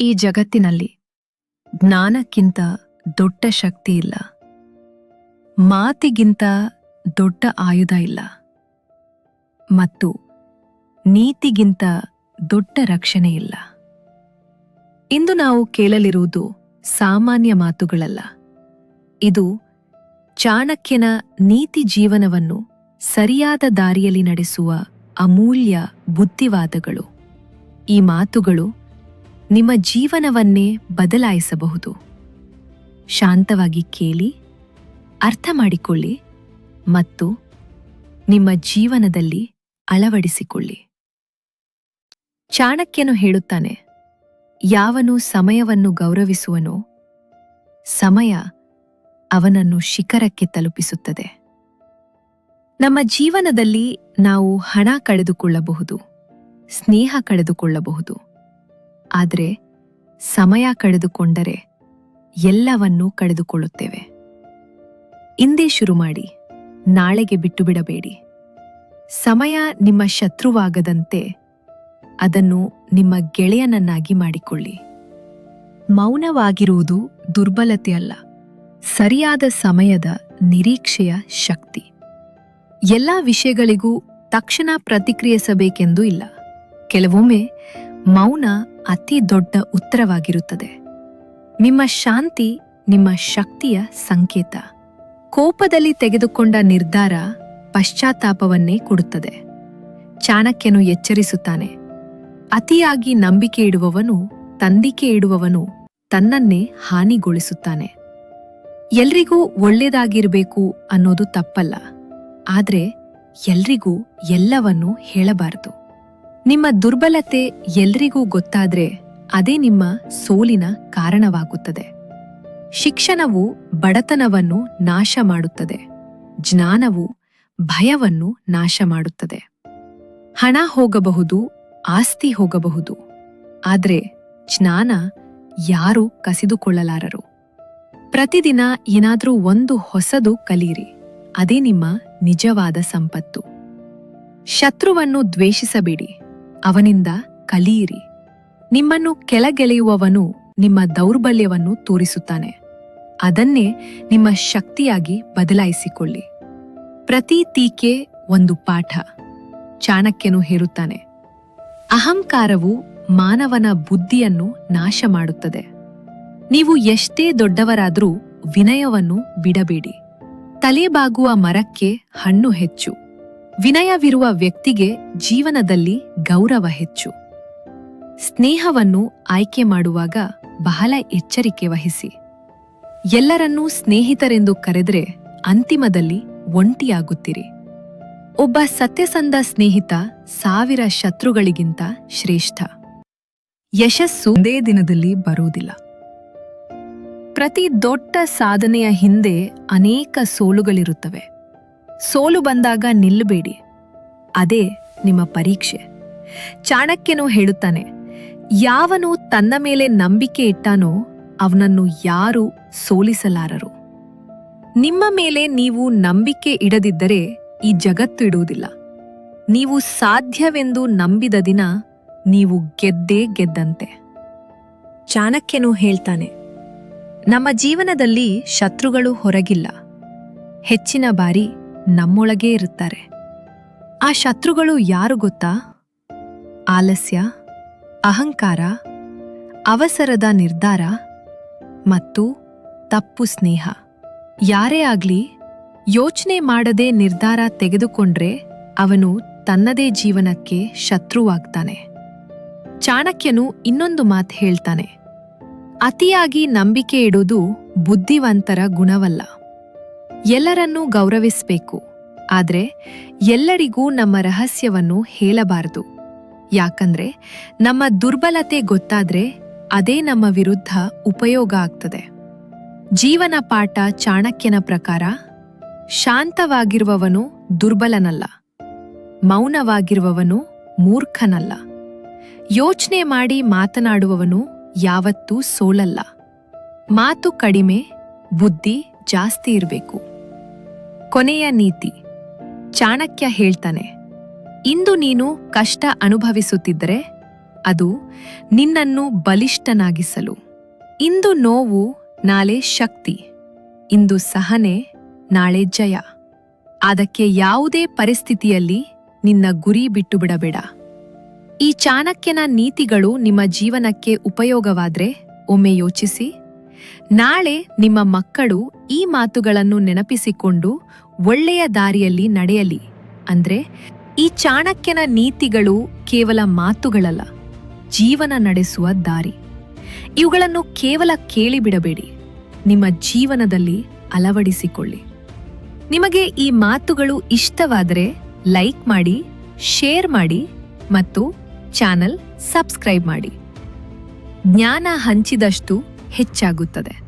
ಈ ಜಗತ್ತಿನಲ್ಲಿ ಜ್ಞಾನಕ್ಕಿಂತ ದೊಡ್ಡ ಶಕ್ತಿ ಇಲ್ಲ. ಮಾತಿಗಿಂತ ದೊಡ್ಡ ಆಯುಧ ಇಲ್ಲ. ಮತ್ತು ನೀತಿಗಿಂತ ದೊಡ್ಡ ರಕ್ಷಣೆ ಇಲ್ಲ. ಇಂದು ನಾವು ಕೇಳಲಿರುವುದು ಸಾಮಾನ್ಯ ಮಾತುಗಳಲ್ಲ. ಇದು ಚಾಣಕ್ಯನ ನೀತಿ ಜೀವನವನ್ನು ಸರಿಯಾದ ದಾರಿಯಲ್ಲಿ ನಡೆಸುವ ಅಮೂಲ್ಯ ಬುದ್ಧಿವಾದಗಳು. ಈ ಮಾತುಗಳು ನಿಮ್ಮ ಜೀವನವನ್ನೇ ಬದಲಾಯಿಸಬಹುದು. ಶಾಂತವಾಗಿ ಕೇಳಿ, ಅರ್ಥ ಮಾಡಿಕೊಳ್ಳಿ ಮತ್ತು ನಿಮ್ಮ ಜೀವನದಲ್ಲಿ ಅಳವಡಿಸಿಕೊಳ್ಳಿ. ಚಾಣಕ್ಯನು ಹೇಳುತ್ತಾನೆ, ಯಾವನು ಸಮಯವನ್ನು ಗೌರವಿಸುವನೋ, ಸಮಯ ಅವನನ್ನು ಶಿಖರಕ್ಕೆ ತಲುಪಿಸುತ್ತದೆ. ನಮ್ಮ ಜೀವನದಲ್ಲಿ ನಾವು ಹಣ ಕಳೆದುಕೊಳ್ಳಬಹುದು, ಸ್ನೇಹ ಕಳೆದುಕೊಳ್ಳಬಹುದು. ಆದರೆ ಸಮಯ ಕಳೆದುಕೊಂಡರೆ ಎಲ್ಲವನ್ನೂ ಕಳೆದುಕೊಳ್ಳುತ್ತೇವೆ. ಇಂದೇ ಶುರು ಮಾಡಿ, ನಾಳೆಗೆ ಬಿಟ್ಟು ಬಿಡಬೇಡಿ ಸಮಯ ನಿಮ್ಮ ಶತ್ರುವಾಗದಂತೆ ಅದನ್ನು ನಿಮ್ಮ ಗೆಳೆಯನನ್ನಾಗಿ ಮಾಡಿಕೊಳ್ಳಿ. ಮೌನವಾಗಿರುವುದು ದುರ್ಬಲತೆಯಲ್ಲ ಸರಿಯಾದ ಸಮಯದ ನಿರೀಕ್ಷೆಯ ಶಕ್ತಿ. ಎಲ್ಲ ವಿಷಯಗಳಿಗೂ ತಕ್ಷಣ ಪ್ರತಿಕ್ರಿಯಿಸಬೇಕೆಂದು ಇಲ್ಲ. ಕೆಲವೊಮ್ಮೆ ಮೌನ ಅತಿ ದೊಡ್ಡ ಉತ್ತರವಾಗಿರುತ್ತದೆ. ನಿಮ್ಮ ಶಾಂತಿ, ನಿಮ್ಮ ಶಕ್ತಿಯ ಸಂಕೇತ. ಕೋಪದಲ್ಲಿ ತೆಗೆದುಕೊಂಡ ನಿರ್ಧಾರ ಪಶ್ಚಾತ್ತಾಪವನ್ನೇ ಕೊಡುತ್ತದೆ. ಚಾಣಕ್ಯನು ಎಚ್ಚರಿಸುತ್ತಾನೆ. ಅತಿಯಾಗಿ ನಂಬಿಕೆ ಇಡುವವನು, ತಂದಿಕೆ ಇಡುವವನು ತನ್ನನ್ನೇ ಹಾನಿಗೊಳಿಸುತ್ತಾನೆ. ಎಲ್ರಿಗೂ ಒಳ್ಳೆಯದಾಗಿರಬೇಕು ಅನ್ನೋದು ತಪ್ಪಲ್ಲ. ಆದರೆ ಎಲ್ರಿಗೂ ಎಲ್ಲವನ್ನೂ ಹೇಳಬಾರದು. ನಿಮ್ಮ ದುರ್ಬಲತೆ ಎಲ್ರಿಗೂ ಗೊತ್ತಾದ್ರೆ ಅದೇ ನಿಮ್ಮ ಸೋಲಿನ ಕಾರಣವಾಗುತ್ತದೆ. ಶಿಕ್ಷಣವು ಬಡತನವನ್ನು ನಾಶ ಮಾಡುತ್ತದೆ. ಜ್ಞಾನವು ಭಯವನ್ನು ನಾಶ ಮಾಡುತ್ತದೆ. ಹಣ ಹೋಗಬಹುದು, ಆಸ್ತಿ ಹೋಗಬಹುದು. ಆದರೆ ಜ್ಞಾನ ಯಾರೂ ಕಸಿದುಕೊಳ್ಳಲಾರರು. ಪ್ರತಿದಿನ ಏನಾದರೂ ಒಂದು ಹೊಸದು ಕಲಿಯಿರಿ ಅದೇ ನಿಮ್ಮ ನಿಜವಾದ ಸಂಪತ್ತು. ಶತ್ರುವನ್ನು ದ್ವೇಷಿಸಬೇಡಿ. ಅವನಿಂದ ಕಲಿಯಿರಿ. ನಿಮ್ಮನ್ನು ಕೆಳಗೆಳೆಯುವವನು ನಿಮ್ಮ ದೌರ್ಬಲ್ಯವನ್ನು ತೋರಿಸುತ್ತಾನೆ. ಅದನ್ನೇ ನಿಮ್ಮ ಶಕ್ತಿಯಾಗಿ ಬದಲಾಯಿಸಿಕೊಳ್ಳಿ. ಪ್ರತಿ ಟೀಕೆ ಒಂದು ಪಾಠ. ಚಾಣಕ್ಯನು ಹೇರುತ್ತಾನೆ ಅಹಂಕಾರವು ಮಾನವನ ಬುದ್ಧಿಯನ್ನು ನಾಶ ಮಾಡುತ್ತದೆ. ನೀವು ಎಷ್ಟೇ ದೊಡ್ಡವರಾದರೂ ವಿನಯವನ್ನು ಬಿಡಬೇಡಿ. ತಲೆಬಾಗುವ ಮರಕ್ಕೆ ಹಣ್ಣು ಹೆಚ್ಚು. ವಿನಯವಿರುವ ವ್ಯಕ್ತಿಗೆ ಜೀವನದಲ್ಲಿ ಗೌರವ ಹೆಚ್ಚು. ಸ್ನೇಹವನ್ನು ಆಯ್ಕೆ ಮಾಡುವಾಗ ಬಹಳ ಎಚ್ಚರಿಕೆ ವಹಿಸಿ. ಎಲ್ಲರನ್ನೂ ಸ್ನೇಹಿತರೆಂದು ಕರೆದರೆ ಅಂತಿಮದಲ್ಲಿ ಒಂಟಿಯಾಗುತ್ತೀರಿ. ಒಬ್ಬ ಸತ್ಯಸಂಧ ಸ್ನೇಹಿತ ಸಾವಿರ ಶತ್ರುಗಳಿಗಿಂತ ಶ್ರೇಷ್ಠ. ಯಶಸ್ಸು ಒಂದೇ ದಿನದಲ್ಲಿ ಬರುವುದಿಲ್ಲ. ಪ್ರತಿ ದೊಡ್ಡ ಸಾಧನೆಯ ಹಿಂದೆ ಅನೇಕ ಸೋಲುಗಳಿರುತ್ತವೆ. ಸೋಲು ಬಂದಾಗ ನಿಲ್ಲಬೇಡಿ. ಅದೇ ನಿಮ್ಮ ಪರೀಕ್ಷೆ. ಚಾಣಕ್ಯನು ಹೇಳುತ್ತಾನೆ, ಯಾವನು ತನ್ನ ಮೇಲೆ ನಂಬಿಕೆ ಇಟ್ಟಾನೋ ಅವನನ್ನು ಯಾರೂ ಸೋಲಿಸಲಾರರು. ನಿಮ್ಮ ಮೇಲೆ ನೀವು ನಂಬಿಕೆ ಇಡದಿದ್ದರೆ ಈ ಜಗತ್ತು ಇಡುವುದಿಲ್ಲ. ನೀವು ಸಾಧ್ಯವೆಂದು ನಂಬಿದ ದಿನ ನೀವು ಗೆದ್ದೇ ಗೆದ್ದಂತೆ. ಚಾಣಕ್ಯನು ಹೇಳ್ತಾನೆ, ನಮ್ಮ ಜೀವನದಲ್ಲಿ ಶತ್ರುಗಳು ಹೊರಗಿಲ್ಲ. ಹೆಚ್ಚಿನ ಬಾರಿ ನಮ್ಮೊಳಗೇ ಇರುತ್ತಾರೆ. ಆ ಶತ್ರುಗಳು ಯಾರು ಗೊತ್ತಾ? ಆಲಸ್ಯ, ಅಹಂಕಾರ, ಅವಸರದ ನಿರ್ಧಾರ ಮತ್ತು ತಪ್ಪು ಸ್ನೇಹ. ಯಾರೇ ಆಗ್ಲಿ, ಯೋಚನೆ ಮಾಡದೆ ನಿರ್ಧಾರ ತೆಗೆದುಕೊಂಡ್ರೆ ಅವನು ತನ್ನದೇ ಜೀವನಕ್ಕೆ ಶತ್ರುವಾಗ್ತಾನೆ. ಚಾಣಕ್ಯನು ಇನ್ನೊಂದು ಮಾತು ಹೇಳ್ತಾನೆ. ಅತಿಯಾಗಿ ನಂಬಿಕೆ ಇಡೋದು ಬುದ್ಧಿವಂತರ ಗುಣವಲ್ಲ. ಎಲ್ಲರನ್ನೂ ಗೌರವಿಸಬೇಕು. ಆದರೆ ಎಲ್ಲರಿಗೂ ನಮ್ಮ ರಹಸ್ಯವನ್ನು ಹೇಳಬಾರದು. ಯಾಕಂದ್ರೆ ನಮ್ಮ ದುರ್ಬಲತೆ ಗೊತ್ತಾದ್ರೆ ಅದೇ ನಮ್ಮ ವಿರುದ್ಧ ಉಪಯೋಗ ಆಗ್ತದೆ. ಜೀವನ ಪಾಠ ಚಾಣಕ್ಯನ ಪ್ರಕಾರ, ಶಾಂತವಾಗಿರುವವನು ದುರ್ಬಲನಲ್ಲ. ಮೌನವಾಗಿರುವವನು ಮೂರ್ಖನಲ್ಲ. ಯೋಚನೆ ಮಾಡಿ ಮಾತನಾಡುವವನು ಯಾವತ್ತೂ ಸೋಲಲ್ಲ. ಮಾತು ಕಡಿಮೆ, ಬುದ್ಧಿ ಜಾಸ್ತಿ ಇರಬೇಕು. ಕೊನೆಯ ನೀತಿ. ಚಾಣಕ್ಯ ಹೇಳ್ತಾನೆ, ಇಂದು ನೀನು ಕಷ್ಟ ಅನುಭವಿಸುತ್ತಿದ್ದರೆ ಅದು ನಿನ್ನನ್ನು ಬಲಿಷ್ಠನಾಗಿಸಲು. ಇಂದು ನೋವು ನಾಳೆ ಶಕ್ತಿ, ಇಂದು ಸಹನೆ ನಾಳೆ ಜಯ. ಅದಕ್ಕೆ ಯಾವುದೇ ಪರಿಸ್ಥಿತಿಯಲ್ಲಿ ನಿನ್ನ ಗುರಿ ಬಿಟ್ಟು ಬಿಡಬೇಡ ಈ ಚಾಣಕ್ಯನ ನೀತಿಗಳು ನಿಮ್ಮ ಜೀವನಕ್ಕೆ ಉಪಯೋಗವಾದ್ರೆ ಒಮ್ಮೆ ಯೋಚಿಸಿ. ನಾಳೆ ನಿಮ್ಮ ಮಕ್ಕಳು ಈ ಮಾತುಗಳನ್ನು ನೆನಪಿಸಿಕೊಂಡು ಒಳ್ಳೆಯ ದಾರಿಯಲ್ಲಿ ನಡೆಯಲಿ. ಅಂದ್ರೆ ಈ ಚಾಣಕ್ಯನ ನೀತಿಗಳು ಕೇವಲ ಮಾತುಗಳಲ್ಲ, ಜೀವನ ನಡೆಸುವ ದಾರಿ. ಇವುಗಳನ್ನು ಕೇವಲ ಕೇಳಿಬಿಡಬೇಡಿ. ನಿಮ್ಮ ಜೀವನದಲ್ಲಿ ಅಳವಡಿಸಿಕೊಳ್ಳಿ. ನಿಮಗೆ ಈ ಮಾತುಗಳು ಇಷ್ಟವಾದರೆ ಲೈಕ್ ಮಾಡಿ, ಶೇರ್ ಮಾಡಿ ಮತ್ತು ಚಾನಲ್ ಸಬ್ಸ್ಕ್ರೈಬ್ ಮಾಡಿ. ಜ್ಞಾನ ಹಂಚಿದಷ್ಟು ಹೆಚ್ಚಾಗುತ್ತದೆ.